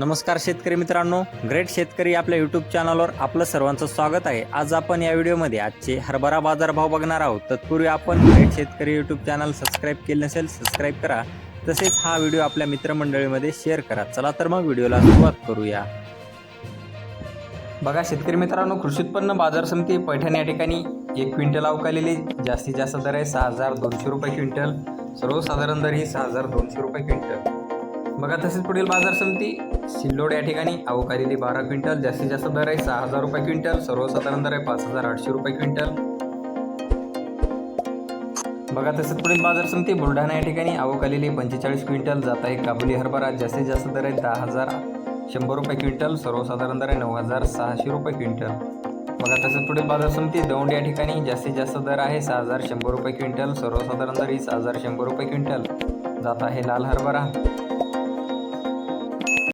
नमस्कार शेतकरी मित्रांनो ग्रेट शेतकरी आपल्या यूट्यूब चॅनलवर आपलं सर्वांचं स्वागत आहे. आज आपण या व्हिडिओमध्ये आजचे हरभरा बाजारभाव बघणार आहोत. तत्पूर्वी आपण ग्रेट शेतकरी यूट्यूब चॅनल सबस्क्राईब केले नसेल सबस्क्राईब करा. तसेच हा व्हिडिओ आपल्या मित्रमंडळीमध्ये शेअर करा. चला तर मग व्हिडिओला सुरुवात करूया. बघा शेतकरी मित्रांनो कृषी उत्पन्न बाजार समिती पैठण या ठिकाणी एक क्विंटल अवकालेली. जास्तीत जास्त दर आहे सहा हजार दोनशे रुपये क्विंटल. सर्वसाधारण दर ही सहा हजार दोनशे रुपये क्विंटल. बघा तसेच पुढील बाजार समिती सिल्लोड या ठिकाणी अवकालेली बारा क्विंटल जास्तीत जास्त दर आहे सहा हजार रुपये क्विंटल सर्वसाधारण दर आहे पाच हजार आठशे रुपये क्विंटल. बघा तसेच पुढील बाजार समिती बुलढाणा या ठिकाणी अवकालेली पंचेचाळीस क्विंटल जात आहे काबुली हरभरा जास्तीत जास्त दर आहे दहा हजार शंभर रुपये क्विंटल सर्वसाधारण दर आहे नऊ हजार सहाशे रुपये क्विंटल. बघा तसेच पुढील बाजार समिती दौंड या ठिकाणी जास्तीत जास्त दर आहे सहा हजार शंभर रुपये क्विंटल सर्वसाधारण दर ही सहा हजार शंभर रुपये क्विंटल. जात आहे लाल हरभरा.